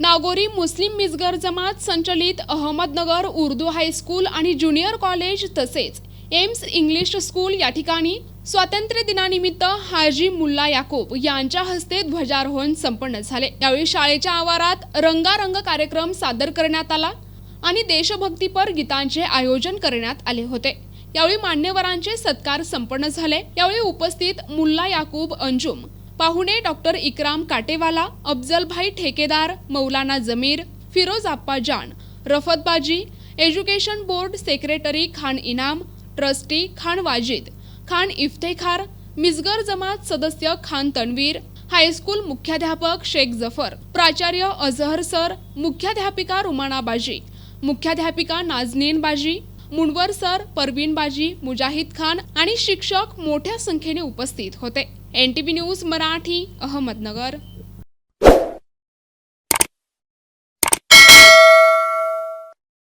नागोरी मुस्लिम मिसगर जमात संचलित अहमदनगर उर्दू हायस्कूल आणि junior college तसेच एम्स इंग्लिश स्कूल या ठिकाणी स्वातंत्र्य दिनानिमित्त हाजी मुल्ला याकूब यांच्या हस्ते ध्वजारोहण संपन्न झाले. यावेळी शाळेच्या आवारात रंगारंग कार्यक्रम सादर करण्यात आला आणि देशभक्तीपर गीतांचे आयोजन करण्यात आले होते. यावेळी मान्यवरांचे सत्कार संपन्न झाले. यावेळी उपस्थित मुल्ला याकूब अंजुम पाहुणे doctor Ikram Katewala Afzalbhai Thekedar Maulana Jameer Firoz Appa Jaan Rafat Baji education board secretary Khan Inam trustee Khan Wajid Khan Iftekhar Misgar Jamat सदस्य खान तन्वीर हायस्कूल मुख्याध्यापक शेख जफर प्राचार्य अझहर सर मुख्याध्यापिका रुमाना बाजी मुख्याध्यापिका नाजनीन बाजी मुनवर सर परवीन बाजी मुजाहिद खान आणि शिक्षक मोठ्या संख्येने उपस्थित होते. N T news Marathi Ahmednagar.